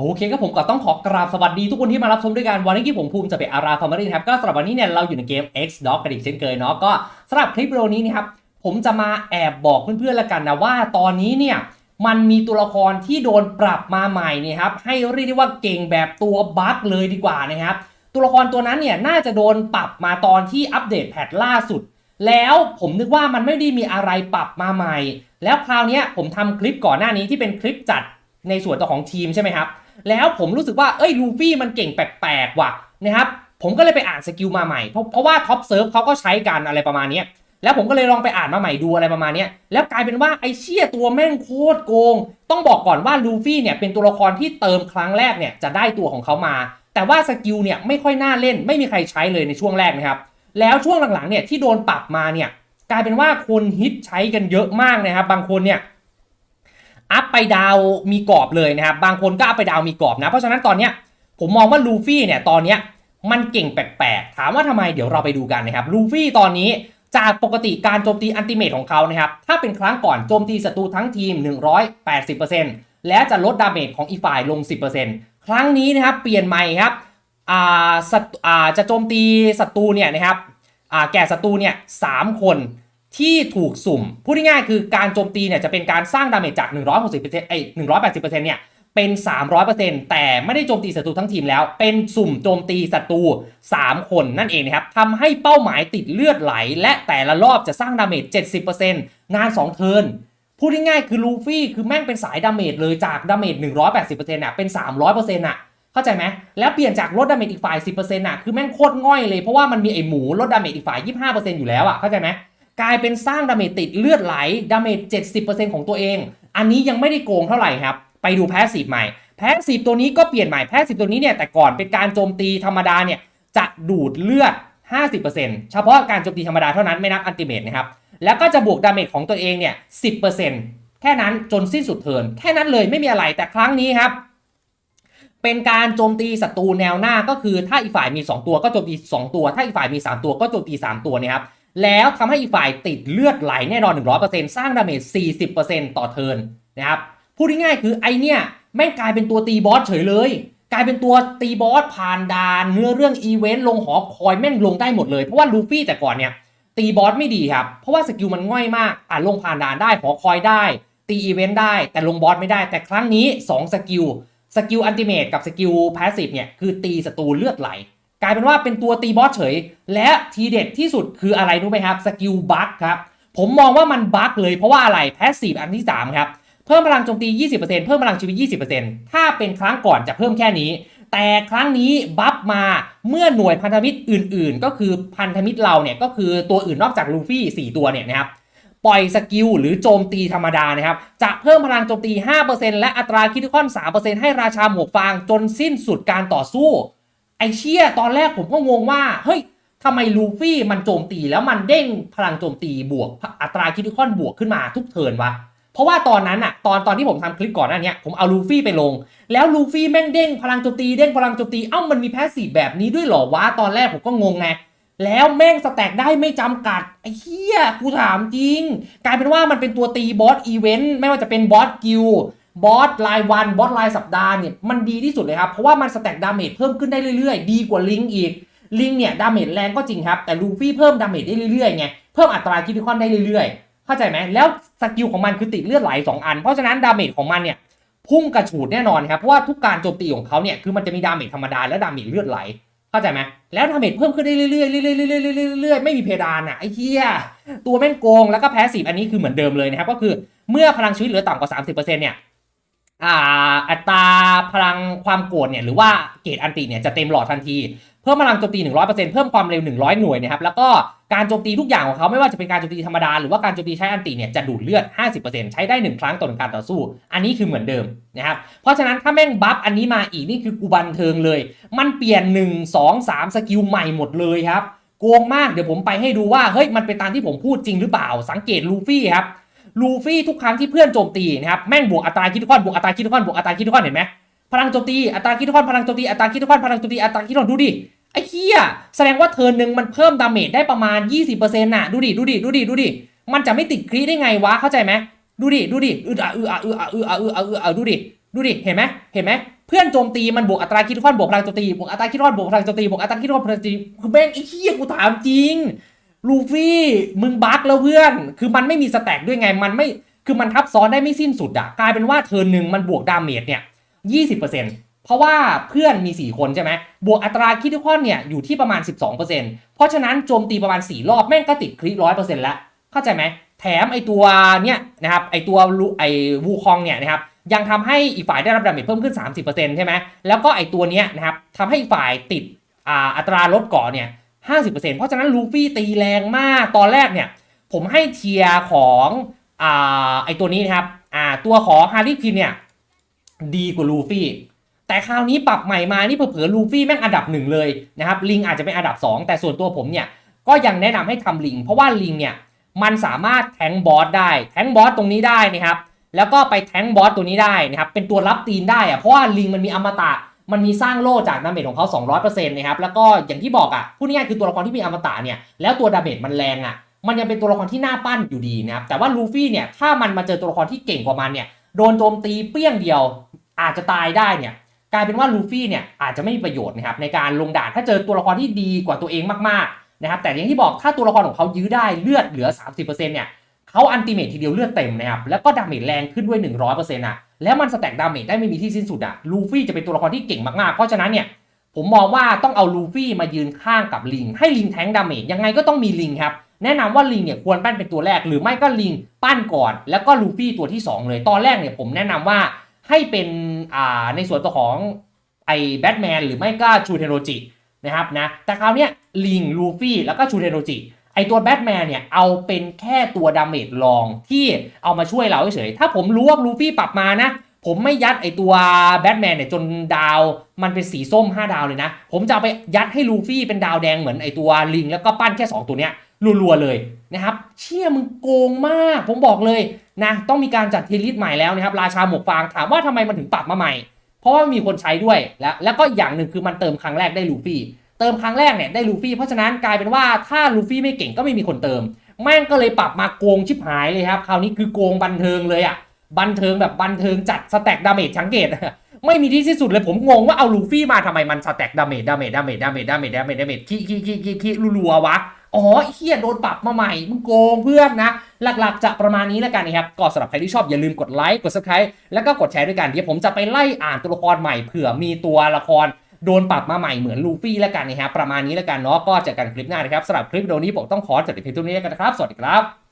โอเคก็ผมก็ต้องขอกราบสวัสดีทุกคนที่มารับชมด้วยกันวันนี้ที่ผมภูมิจะเป็นอาราฟาร์มรีนครับก็สำหรับวันนี้เนี่ยเราอยู่ในเกม X Dog กันอีกเช่นเคยเนาะก็สำหรับคลิปวิดีโอนี้นะครับผมจะมาแอบบอกเพื่อนๆและกันนะว่าตอนนี้เนี่ยมันมีตัวละครที่โดนปรับมาใหม่นี่ครับให้เรียกได้ว่าเก่งแบบตัวบั๊กเลยดีกว่านะครับตัวละครตัวนั้นเนี่ยน่าจะโดนปรับมาตอนที่อัปเดตแพทล่าสุด แล้วผมนึกว่ามันไม่ได้มีอะไรปรับมาใหม่ แล้วคราวนี้ผมทำคลิปก่อนหน้านี้ที่เป็นคลิปจัดในส่วนตัวของทีมใช่ไหมครับ แล้วผมรู้สึกว่าเอ้ยลูฟี่มันเก่งแปลกๆว่ะนะครับผมก็เลยไปอ่านสกิลมาใหม่ เพราะเพราะว่าท็อปเซิร์ฟเขาก็ใช้กันอะไรประมาณนี้แล้วผมก็เลยลองไปอ่านมาใหม่ดูอะไรประมาณนี้แล้วกลายเป็นว่าไอ้เชี่ยตัวแม่งโคตรโกง ต้องบอกก่อนว่าลูฟี่เนี่ยเป็นตัวละครที่เติมครั้งแรกเนี่ยจะได้ตัวของเขามา แต่ว่าสกิลเนี่ยไม่ค่อยน่าเล่น ไม่มีใครใช้เลยในช่วงแรกนะครับ แล้วช่วงหลังๆเนี่ยที่โดนปรับมาเนี่ยกลายเป็นว่าคนฮิตใช้กันเยอะมากนะครับ บางคนเนี่ย อัพไปดาวมีกรอบเลยนะครับ บางคนก็อัพไปดาวมีกรอบนะ เพราะฉะนั้นตอนเนี้ยผมมองว่าลูฟี่เนี่ยตอนเนี้ยมันเก่งแปลกๆ ถามว่าทำไมเดี๋ยวเราไปดูกันนะครับลูฟี่ตอนนี้จากปกติการโจมตีอันติเมทของเขานะครับ ถ้าเป็นครั้งก่อนโจมตีศัตรูทั้งทีม 180%และจะลดดาเมจของอีฝ่ายลง 10%ครั้งนี้นะครับเปลี่ยนใหม่ครับอ่าศัตรูอ่าจะโจมตีศัตรูเนี่ยนะครับอ่าแก่ศัตรูเนี่ยสามคน ที่ถูกสุ่ม พูดง่ายๆคือการโจมตีเนี่ยจะเป็นการสร้างดาเมจจาก 160%ไอ้180%เนี่ยเป็น 300%แต่ไม่ได้โจมตีศัตรูทั้งทีมแล้ว เป็นสุ่มโจมตีศัตรู 3 คนนั่นเองนะครับทำให้เป้าหมายติดเลือดไหล และแต่ละรอบจะสร้างดาเมจ 70%งาน 2 เทิร์นพูดง่ายๆคือลูฟี่คือแม่งเป็นสายดาเมจเลยจากดาเมจ 180%น่ะเป็น 300%น่ะเข้าใจไหมแล้วเปลี่ยนจากลดดาเมจอีกฝ่าย 10%น่ะคือแม่งโคตรง่อยเลยเพราะว่ามันมีไอหมูลดดาเมจอีกฝ่าย 25%อยู่แล้วอะเข้าใจไหม กลายเป็นสร้างดาเมจติดเลือดไหลดาเมจ70%ของตัวเอง อันนี้ยังไม่ได้โกงเท่าไหร่ครับ ไปดูแพสซีฟใหม่ แพสซีฟตัวนี้ก็เปลี่ยนใหม่แพสซีฟตัวนี้เนี่ยแต่ก่อนเป็นการโจมตีธรรมดาเนี่ยจะดูดเลือด 50%เฉพาะการโจมตีธรรมดาเท่านั้นไม่นับอันติเมตนะครับแล้วก็จะบวกดาเมจของตัวเองเนี่ย 10%แค่นั้นจนสิ้นสุดเทิร์นแค่นั้นเลยไม่มีอะไรแต่ครั้งนี้ครับ เป็นการโจมตีศัตรูแนวหน้าก็คือถ้าอีกฝ่ายมี 2 ตัวก็โจมตี 2 ตัว ถ้าอีกฝ่ายมี 3 ตัวก็โจมตี 3 ตัวนี่ยครับ แล้วทำให้อีกฝ่ายติดเลือดไหลแน่นอน 100%สร้างดาเมจ 40%ต่อเทิร์นนะครับ พูดง่ายๆคือไอเนี่ยแม่งกลายเป็นตัวตีบอสเฉยเลย กลายเป็นตัวตีบอสผ่านดานเนื้อเรื่องอีเวนต์ลงหอคอยแม่งลงได้หมดเลย เพราะว่าลูฟี่แต่ก่อนเนี่ยตีบอสไม่ดีครับ เพราะว่าสกิลมันง่อยมากอะลงผ่านดานได้หอคอยได้ ตีอีเวนต์ได้แต่ลงบอสไม่ได้ แต่ครั้งนี้ 2 สกิลสกิลอันติเมตกับสกิลพาสซีฟเนี่ยคือตีศัตรูเลือดไหล กลายเป็นว่าเป็นตัวตีบอสเฉย และทีเด็ดที่สุดคืออะไรรู้ไหมครับสกิลบัคครับผมมองว่ามันบัคเลยเพราะว่าอะไรแพสซีฟอันที่ 3 ครับ เพิ่มพลังโจมตี 20%เพิ่มพลังชีวิต 20%ถ้าเป็นครั้งก่อนจะเพิ่มแค่นี้ แต่ครั้งนี้บัฟมาเมื่อหน่วยพันธมิตรอื่นๆ ก็คือพันธมิตรเราเนี่ยก็คือตัวอื่นนอกจากลูฟี่ 4 ตัวเนี่ยนะครับปล่อยสกิลหรือโจมตีธรรมดานะครับจะเพิ่มพลังโจมตี 5%และอัตราคิดคอน 3%ให้ราชาหมวกฟางจนสิ้นสุดการต่อสู้ ไอเชี่ยตอนแรกผมก็งงว่า เฮ้ยทำไมลูฟี่มันโจมตีแล้วมันเด้งพลังโจมตีบวก อัตราคิดคอนบวกขึ้นมาทุกเทิร์นวะเพราะว่าตอนนั้นอะตอนตอนที่ผมทำคลิปก่อนหน้านี้ผมเอาลูฟี่ไปลง แล้วลูฟี่แม่งเด้งพลังโจมตีเด้งพลังโจมตีเอ้ามันมีแพสซีฟแบบนี้ด้วยหรอวะตอนแรกผมก็งงไงแล้วแม่งสแต็กได้ไม่จำกัดไอ้เหี้ยกูถามจริง กลายเป็นว่ามันเป็นตัวตีบอสอีเวนต์ไม่ว่าจะเป็นบอสกิล บอสรายวันบอสรายสัปดาห์เนี่ยมันดีที่สุดเลยครับ เพราะว่ามันสแต็กดาเมจเพิ่มขึ้นได้เรื่อยๆ ดีกว่าลิงอีกลิงเนี่ยดาเมจแรงก็จริงครับ แต่ลูฟี่เพิ่มดาเมจได้เรื่อยๆไงเพิ่มอัตราคิดคอนได้เรื่อยๆ เข้าใจไหมแล้วสกิลของมันคือติดเลือดไหล2อัน เพราะฉะนั้นดาเมจของมันเนี่ยพุ่งกระฉูดแน่นอนครับเพราะว่าทุกการโจมตีของเขาเนี่ยคือมันจะมีดาเมจธรรมดาและดาเมจเลือดไหล เข้าใจไหมแล้วดาเมจเพิ่มขึ้นได้เรื่อยๆเรื่อยๆเรื่อยๆเรื่อยๆไม่มีเพดานอะไอ้เหี้ยตัวแม่งโกงแล้วก็แพ้สีอันนี้คือเหมือนเดิมเลยนะครับก็คือเมื่อพลังชีวิตเหลือต่ำกว่า 30%เนี่ย อ่าอัตราพลังความโกรธเนี่ยหรือว่าเกรดอันติเนี่ยจะเต็มหลอดทันที เพิ่มพลังโจมตี 100%เพิ่มความเร็ว 100 หน่วยนะครับแล้วก็การโจมตีทุกอย่างของเขาไม่ว่าจะเป็นการโจมตีธรรมดาหรือว่าการโจมตีใช้อันติเนี่ยจะดูดเลือด 50%ใช้ได้ 1 ครั้งต่อหนึ่งการต่อสู้ อันนี้คือเหมือนเดิมนะครับเพราะฉะนั้นถ้าแม่งบัฟอันนี้มาอีกนี่คือกูบันเทิงเลย มันเปลี่ยน 1 2 3 สกิลใหม่หมดเลยครับโกงมากเดี๋ยวผมไปให้ดูว่าเฮ้ยมันเป็นตามที่ผมพูดจริงหรือเปล่าสังเกตลูฟี่ครับ ลูฟี่ทุกครั้งที่เพื่อนโจมตีนะครับแม่งบวกอัตราคิดคอนบวกอัตราคิดคอนบวกอัตราคิดคอนเห็นไหมพลังโจมตีอัตราคิดคอนพลังโจมตีอัตราคิดคอนพลังโจมตีอัตราคิดคอนดูดิไอ้เหี้ยแสดงว่าเทิร์นหนึ่งมันเพิ่มดาเมจได้ประมาณ 20%น่ะดูดิดูดิดูดิดูดิมันจะไม่ติดครีได้ไงวะเข้าใจไหมดูดิดูดิอืออะอืออะอืออะอืออะอืออะอืออะดูดิดูดิเห็นไหมเห็นไหมเพื่อนโจมตีมันบวกอัตราคิดคอนบวกพลังโจมตีบวกอัตราคิดคอนบวกพลังโจมตีบวกอัตราคิดคอนพลังโจมตีคือแม่งไอ้เหี้ยกูถามจริง ลูฟี่มึงบั๊กแล้วเพื่อน คือมันไม่มีสแต็กด้วยไง มันไม่ คือมันทับซ้อนได้ไม่สิ้นสุดอะกลายเป็นว่าเทิร์นหนึ่งมันบวกดาเมจเนี่ย20%เปอร์เซ็นต์เพราะว่าเพื่อนมี 4 คนใช่ไหม บวกอัตราคิดคอเนี่ยอยู่ที่ประมาณ 12%เพราะฉะนั้นโจมตีประมาณ 4 รอบแม่งก็ติดคริร้อยเปอร์เซ็นต์ล้วเข้าใจไหม แถมไอตัวเนี่ยนะครับ ไอตัวไอวูคองเนี่ยนะครับ ยังทำให้อีกฝ่ายได้รับดาเมจเพิ่มขึ้น 30%ใช่ไหม แล้วก็ไอตัวเนี้ยนะครับทำให้อีกฝ่ายติดอ่าอัตราลดกาะเนี่ย 50%เพราะฉะนั้นลูฟี่ตีแรงมากตอนแรกเนี่ย ผมให้เทียของอ่าไอตัวนี้นะครับอ่าตัวของฮาร์ลีคินเนี่ย ดีกว่าลูฟี่แต่คราวนี้ปรับใหม่มา นี่เผลอๆลูฟี่แม่งอันดับหนึ่งเลยนะครับลิงอาจจะเป็นอันดับ 2 แต่ส่วนตัวผมเนี่ย ก็ยังแนะนำให้ทำลิง เพราะว่าลิงเนี่ย มันสามารถแทงบอสได้ แทงบอสตรงนี้ได้นะครับ แล้วก็ไปแทงบอสตัวนี้ได้นะครับ เป็นตัวรับตีนได้อะเพราะว่าลิงมันมีอมตะ มันมีสร้างโล่จากดาเมจของเขา 200%นะครับแล้วก็อย่างที่บอกอะพูดง่ายๆคือตัวละครที่มีอมตะเนี่ยแล้วตัวดาเมจมันแรงอะมันยังเป็นตัวละครที่น่าปั้นอยู่ดีนะครับแต่ว่าลูฟี่เนี่ยถ้ามันมาเจอตัวละครที่เก่งกว่ามันเนี่ยโดนโจมตีเปี้ยงเดียว อาจจะตายได้เนี่ยกลายเป็นว่าลูฟี่เนี่ยอาจจะไม่มีประโยชน์นะครับในการลงด่านถ้าเจอตัวละครที่ดีกว่าตัวเองมากๆนะครับแต่อย่างที่บอกถ้าตัวละครของเขายื้อได้เลือดเหลือ 30%เนี่ย เขาอันติเมททีเดียวเลือดเต็มนะครับแล้วก็ดาเมจแรงขึ้นด้วย 100%อะแล้วมันสแต็กดาเมจได้ไม่มีที่สิ้นสุดอะลูฟี่จะเป็นตัวละครที่เก่งมากๆ เพราะฉะนั้นเนี่ยผมมองว่าต้องเอาลูฟี่มายืนข้างกับลิง ให้ลิงแทงดาเมจยังไงก็ต้องมีลิงครับแนะนำว่าลิงเนี่ยควรปั้นเป็นตัวแรก หรือไม่ก็ลิงปั้นก่อน แล้วก็ลูฟี่ตัวที่ 2 เลยตอนแรกเนี่ยผมแนะนำว่าให้เป็นอ่าในส่วนตัวของไอ้แบทแมนหรือไม่ก็ชูเทโรจินะครับนะแต่คราวเนี้ยลิงลูฟี่แล้วก็ชูเทโรจิ ไอตัวแบทแมนเนี่ยเอาเป็นแค่ตัวดาเมจรองที่เอามาช่วยเราเฉยๆถ้าผมรู้ว่าลูฟี่ปรับมานะ ผมไม่ยัดไอตัวแบทแมนเนี่ยจนดาว มันเป็นสีส้ม 5 ดาวเลยนะ ผมจะเอาไปยัดให้ลูฟี่เป็นดาวแดงเหมือนไอตัวลิง แล้วก็ปั้นแค่ 2 ตัวเนี้ยรัวๆเลยนะครับ เชี่ยมึงโกงมาก ผมบอกเลยนะ ต้องมีการจัดทีลิสใหม่แล้วนะครับ ราชาหมวกฟางถามว่าทำไมมันถึงปรับมาใหม่ เพราะว่ามีคนใช้ด้วยแล้วแล้วก็อย่างหนึ่งคือมันเติมครั้งแรกได้ลูฟี่ เติมครั้งแรกเนี่ยได้ลูฟี่ เพราะฉะนั้นกลายเป็นว่าถ้าลูฟี่ไม่เก่งก็ไม่มีคนเติม แม่งก็เลยปรับมาโกงชิบหายเลยครับ คราวนี้คือโกงบันเทิงเลยอะ่ะ บันเทิงแบบบันเทิงจัดสแต็กดาเมจชังเกตไม่มีที่สิ้นสุดเลยผมงงว่าเอาลูฟี่มาทำไมมันสแต็กดาเมจดาเมจดาเมจดาเมจดาเมจดาเมจดาเมจขี้ขี้ขี้ขี้ขี้รัวๆวะอ๋อเฮียโดนปรับมาใหม่มึงโกงเพื่อนนะ หลักๆ จะประมาณนี้แล้วกันนะครับก็สำหรับใครที่ชอบอย่าลืมกดไลค์กด subscribe แล้วก็กดแชร์ด้วยกันเดี๋ยวผมจะไปไล่อ่านตัวละครใหม่เผื่อมีตัวละคร โดนปรับมาใหม่เหมือนลูฟี่แล้วกันนะฮะประมาณนี้แล้วกันเนาะก็เจอกันคลิปหน้านะครับสำหรับคลิปวิดีโอนี้ผมต้องขอจบในเพียงเท่านี้แล้วกันนะครับ สวัสดีครับ